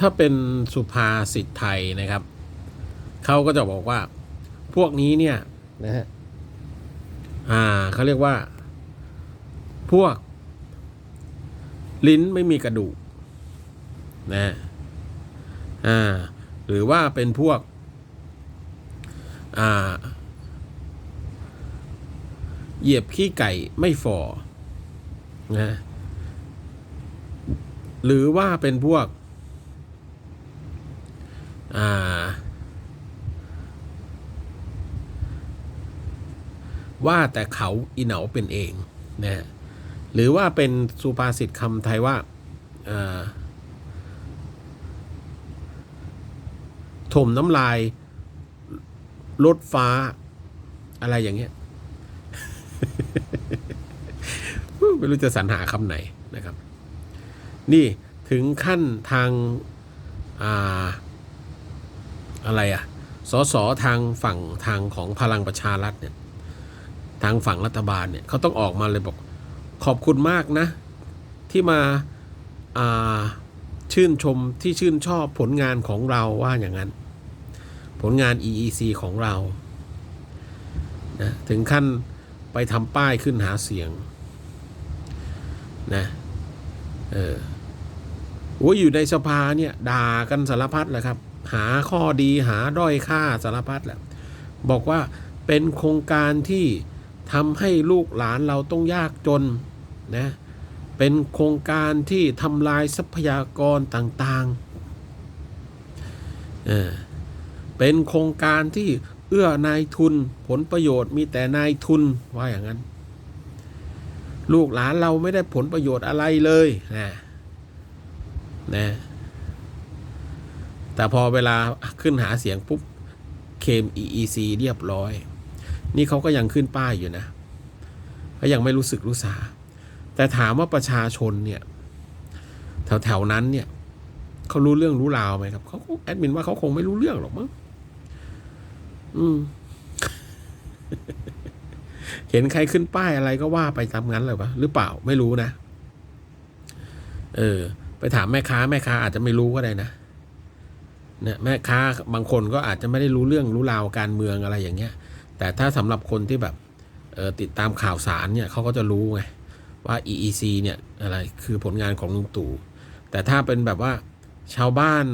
ถ้าเป็นสุภาษิตไทยนะครับ เขาก็จะบอกว่า พวกนี้เนี่ยนะฮะอ่าเขาเรียกว่า พวก ลิ้นไม่มีกระดูกนะฮะอ่า หรือว่าเป็นพวก อ่า เหยียบขี้ไก่ไม่ฝ่อนะหรือว่าเป็นพวก อ่า ว่าแต่เขาอีเหนาเป็นเองนะฮะหรือว่าเป็นสุภาษิตคำไทยว่าอ่าถมน้ำลายลดฟ้าอะไรอย่างเงี้ย ไม่รู้จะสรรหาคำไหนนะครับ นี่ถึงขั้นทาง อ่า อะไรอะสสทางฝั่งทางของพลังประชารัฐเนี่ยทางฝั่งรัฐบาลเนี่ยเขาต้องออกมาเลยบอกขอบคุณมากนะ ที่มาาชื่นชมที่ชื่นชอบผลงานของเราว่าอย่างนั้น ผลงาน EEC ของเรานะถึงขั้นไปทำป้ายขึ้นหาเสียงนะเออโอ้ยอยู่ในสภาเนี่ยด่ากันสารพัดแหละครับ หาข้อดีหาด้อยค่าสารพัดแหละบอกว่าเป็นโครงการที่ทำให้ลูกหลานเราต้องยากจนนะเป็นโครงการที่ทำลายทรัพยากรต่างๆเออเป็นโครงการที่เอื้อนายทุนผลประโยชน์มีแต่นายทุนว่าอย่างนั้น ลูกหลานเราไม่ได้ผลประโยชน์อะไรเลยนะนะ แต่พอเวลาขึ้นหาเสียงปุ๊บเคม EEC เรียบร้อย นี่เขาก็ยังขึ้นป้ายอยู่นะเขายังไม่รู้สึกรู้สา แต่ถามว่าประชาชนเนี่ย แถวๆนั้นเนี่ยเขารู้เรื่องรู้ราวไหมครับเขาแอดมินว่าเขาคงไม่รู้เรื่องหรอกมั้งอืม เห็นใครขึ้นป้ายอะไรก็ว่าไปตามนั้นเลยปะหรือเปล่าไม่รู้นะ เออ ไปถามแม่ค้าแม่ค้าอาจจะไม่รู้ก็ได้นะ นี่ยแม่ค้าบางคนก็อาจจะไม่ได้รู้เรื่องรู้ราวการเมืองอะไรอย่างเงี้ย แต่ถ้าสำหรับคนที่แบบติดตามข่าวสารเนี่ยเขาก็จะรู้ไงว่า EEC เนี่ยอะไรคือผลงานของลุงตู่แต่ถ้าเป็นแบบว่าชาวบ้าน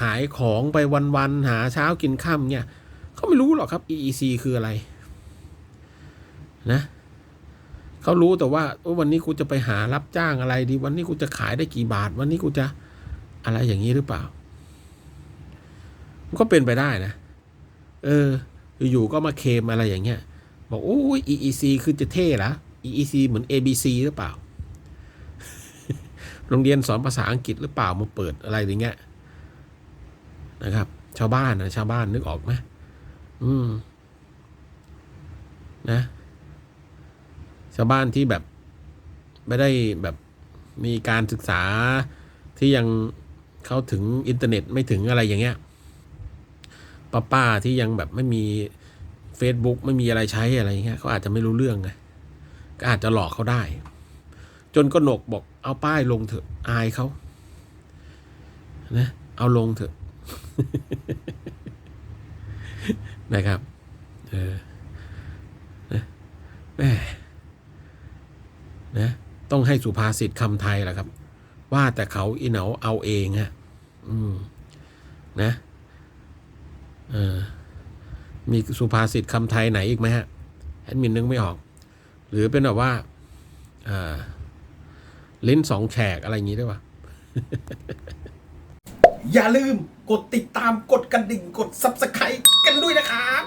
ขายของไปวันๆหาเช้ากินค่ำเนี่ยเขาไม่รู้หรอกครับ EEC คืออะไรนะเขารู้แต่ว่าวันนี้กูจะไปหารับจ้างอะไรดี วันนี้กูจะขายได้กี่บาท วันนี้กูจะอะไรอย่างนี้หรือเปล่า ก็เป็นไปได้นะ เออ อยู่ๆก็มาเคมอะไรอย่างเงี้ย บอกโอ้ย EEC คือจะเท่ละ EEC เหมือน ABC หรือเปล่า โรงเรียนสอนภาษาอังกฤษหรือเปล่ามาเปิดอะไรอย่างเงี้ยนะครับ ชาวบ้านนะชาวบ้านนึกออกไหมอืม นะ ชาวบ้านที่แบบ ไม่ได้แบบมีการศึกษาที่ยังเข้าถึงอินเทอร์เน็ตไม่ถึงอะไรอย่างเงี้ย ป้าป้าที่ยังแบบไม่มี Facebook ไม่มีอะไรใช้อะไรเงี้ยเขาอาจจะไม่รู้เรื่องไงก็อาจจะหลอกเขาได้ จนกหนกบอกเอาป้ายลงเถอะอายเขานะเอาลงเถอะนะครับ เออนะแหมนะต้องให้สุภาษิตคำไทยแหละครับ ว่าแต่เขาอีเหนาเอาเองฮะ อืม นะ มีสุภาษิตคำไทยไหนอีกไหมฮะแอดมินนึกไม่ออก หรือเป็นแบบว่าลิ้นสองแฉกอะไรอย่างนี้ได้ปะอย่าลืมกดติดตามกดกระดิ่งกด Subscribe กันด้วยนะครับ